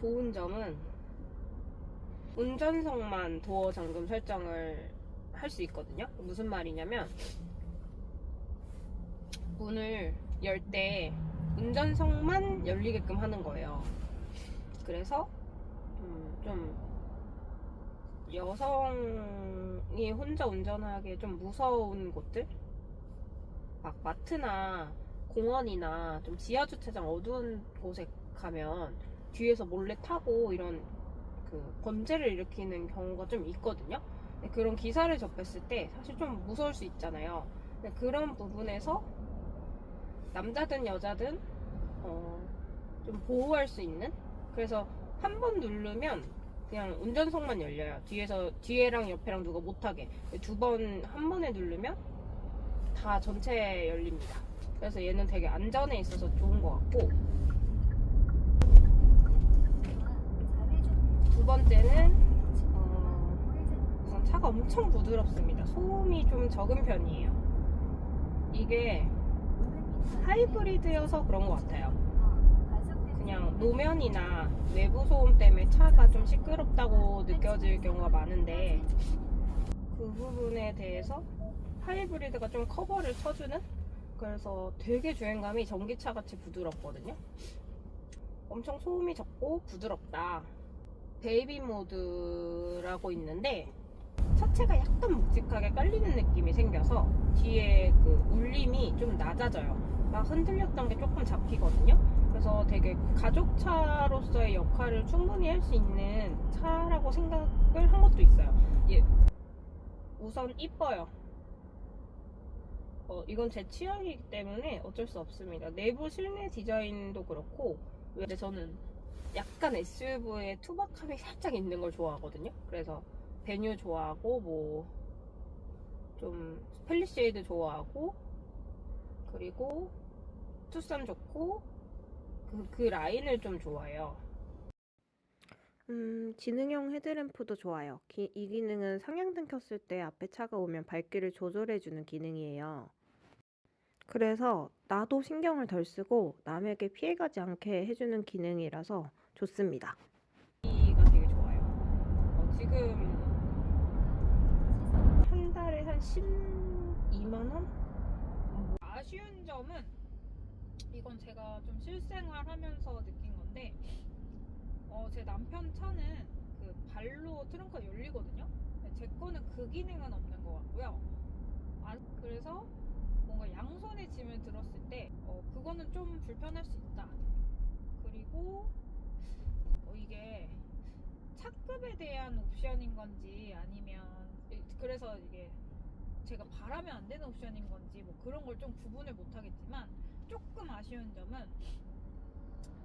좋은 점은 운전석만 도어 잠금 설정을 할 수 있거든요. 무슨 말이냐면 문을 열 때 운전석만 열리게끔 하는 거예요. 그래서 음, 좀 여성이 혼자 운전하기 좀 무서운 곳들 막 마트나 공원이나 좀 지하 주차장 어두운 곳에 가면 뒤에서 몰래 타고 이런 그 범죄를 일으키는 경우가 좀 있거든요. 그런 기사를 접했을 때 사실 좀 무서울 수 있잖아요. 그런 부분에서 남자든 여자든 어, 좀 보호할 수 있는 그래서 한 번 누르면 그냥 운전석만 열려요. 뒤에서 뒤에랑 옆에랑 누가 못하게 두 번 한 번에 누르면 다 전체 열립니다. 그래서 얘는 되게 안전에 있어서 좋은 것 같고 두 번째는 어, 우선 차가 엄청 부드럽습니다. 소음이 좀 적은 편이에요. 이게 하이브리드여서 그런 것 같아요. 그냥 노면이나 외부 소음 때문에 차가 좀 시끄럽다고 느껴질 경우가 많은데 그 부분에 대해서 하이브리드가 좀 커버를 쳐주는 그래서 되게 주행감이 전기차 같이 부드럽거든요. 엄청 소음이 적고 부드럽다. 베이비 모드라고 있는데 차체가 약간 묵직하게 깔리는 느낌이 생겨서 뒤에 그 울림이 좀 낮아져요. 막 흔들렸던 게 조금 잡히거든요. 그래서 되게 가족차로서의 역할을 충분히 할 수 있는 차라고 생각을 한 것도 있어요. 예. 우선 이뻐요. 어, 이건 제 취향이기 때문에 어쩔 수 없습니다. 내부 실내 디자인도 그렇고, 근데 저는 약간 SUV에 투박함이 살짝 있는 걸 좋아하거든요. 그래서 베뉴 좋아하고, 뭐, 좀 펠리쉐이드 좋아하고, 그리고 투싼 좋고, 그, 그 라인을 좀 좋아해요. 음, 지능형 헤드램프도 좋아요. 기- 이 기능은 상향등 켰을 때 앞에 차가 오면 밝기를 조절해주는 기능이에요. 그래서 나도 신경을 덜 쓰고 남에게 피해가지 않게 해주는 기능이라서 좋습니다. 이가 되게 좋아요. 어, 지금 한 달에 한 12만 원? 아쉬운 점은 이건 제가 좀 실생활하면서 느낀 건데 어, 제 남편 차는 그 발로 트렁크가 열리거든요. 제 거는 그 기능은 없는 것 같고요. 아, 그래서 뭔가 양손에 짐을 들었을 때 어, 그거는 좀 불편할 수 있다. 그리고 어, 이게 차급에 대한 옵션인 건지 아니면 그래서 이게 제가 바라면 안 되는 옵션인 건지 뭐 그런 걸 좀 구분을 못 하겠지만 조금 아쉬운 점은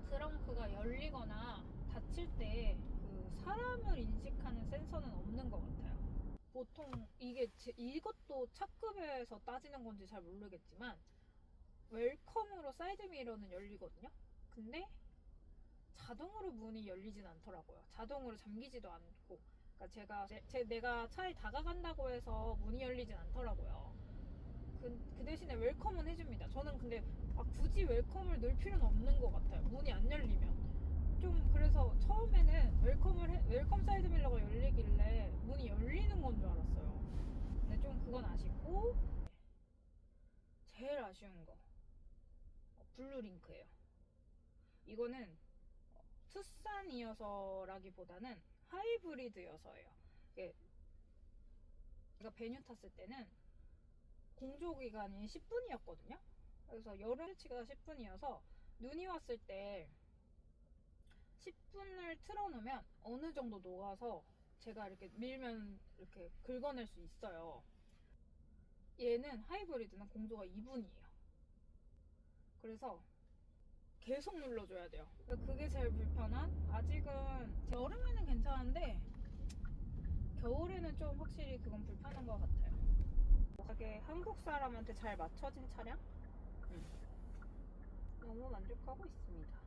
트렁크가 열리거나 닫힐 때 그 사람을 인식하는 센서는 없는 것 같아요. 보통 이게 제- 이것도 차급에서 따지는 건지 잘 모르겠지만 웰컴으로 사이드 미러는 열리거든요. 근데 자동으로 문이 열리진 않더라고요. 자동으로 잠기지도 않고. 그러니까 제가 제, 제- 내가 차에 다가간다고 해서 문이 열리진 않더라고요. 그, 그 대신에 웰컴은 해줍니다. 저는 근데 아, 굳이 웰컴을 넣을 필요는 없는 것 같아요. 문이 안 열리면. 좀 그래서 처음에는 웰컴을 해- 웰컴 사이드 밀러가 열리길래 문이 열리는 건 줄 알았어요. 근데 좀 그건 아쉽고 제일 아쉬운 거 어, 블루링크예요. 이거는 어, 투싼이어서라기보다는 하이브리드여서예요. 이게 제가 베뉴 탔을 때는 공조 기간이 10분이었거든요. 그래서 여름 치가 10분이어서 눈이 왔을 때 10분을 틀어놓으면 어느 정도 녹아서 제가 이렇게 밀면 이렇게 긁어낼 수 있어요. 얘는 하이브리드는 공조가 2분이에요. 그래서 계속 눌러줘야 돼요. 그게 제일 불편한. 아직은 여름에는 괜찮은데 겨울에는 좀 확실히 그건 불편한 것 같아요. 되게 한국 사람한테 잘 맞춰진 차량? 음. 너무 만족하고 있습니다.